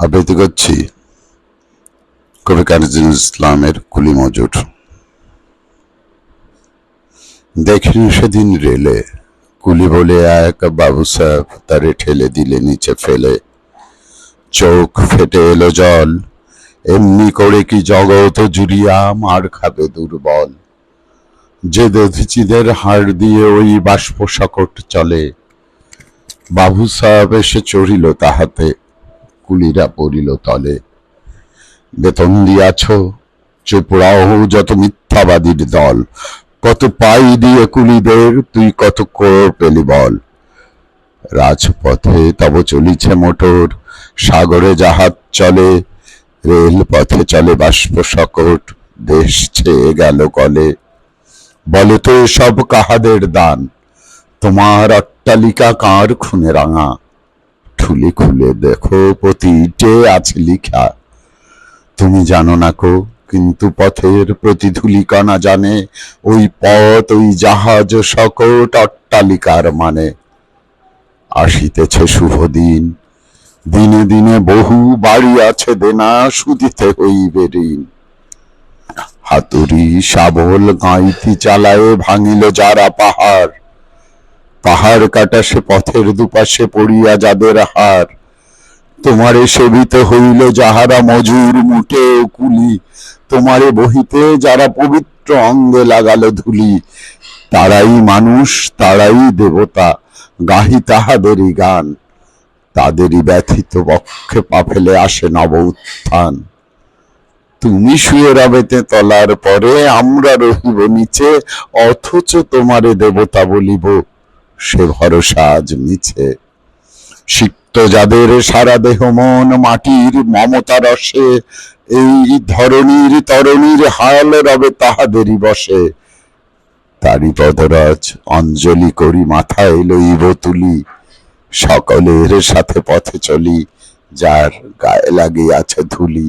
আবৃত্তি করছি কবি কাজী ইসলামের কুলি মজুর। দেখিনি সেদিন রেলে, কুলি বলে এক বাবু সাহেব তারে ঠেলে দিলে, নিচে ফেলে। চোখ ফেটে এলো জল, এমনি করে কি জগৎ জুড়িয়া মার খাবে দুর্বল। যে দধিচিদের হাড় দিয়ে ওই বাষ্প সকট চলে, বাবু সাহেব এসে চড়িল তাহাতে। কুলিরা পড়িল তলে। বেতন দিয়াছ চোপড়াও যত মিথ্যাবাদীর দল, কত পাই দিয়ে কুলিদের তুই কত কোর পেলি বল। রাজপথে তব চলিছে মোটর, সাগরে জাহাজ চলে রেল পথে চলে বাষ্প সকট দেশ ছেয়ে গেল কলে। বলে তো সব কাহাদের দান? তোমার অট্টালিকা কার খুনে রাঙা? ঠুলি খুলে দেখো প্রতিটে আছে লিখা। তুমি জানো না কো, কিন্তু পথের প্রতিধুলি কণা জানে, ওই পথ, ওই জাহাজ সকট অট্টালিকার মানে। আসিতেছে শুভ দিন, দিনে দিনে বহু বাড়ি আছে দেনা, সুদিতে হইবে ঋণ। হাতুড়ি, শাবল গাঁইতি চালায়ে ভাঙিল যারা পাহাড়। পাহাড় কাটা সে পথের দুপাশে পড়িয়া যাদের হার। তোমারে সেবিত হইল যাহারা মজুর মুটে ও কুলি। তোমারে বহিতে যারা পবিত্র অঙ্গে লাগালো ধুলি। তারাই মানুষ, তারাই দেবতা, গাহি তাহাদেরই গান। তাদেরই ব্যথিত বক্ষে পা ফেলে আসে নব উত্থান। তুমি শুয়ে রবেতে তলার পরে আমরা রহিব নিচে, অথচ তোমারে দেবতা বলিব। সে ভরসা আজ মিছে। সিক্ত যাদের সারা দেহ মন মাটির মমতা রসে, এই ধরনীর তরণীর হাল রবে তাহাদেরই বসে। তারি পদরাজ অঞ্জলি করি মাথায় লইব তুলি, সকলের সাথে পথে চলি, যার গায়ে লাগিয়াছে ধুলি।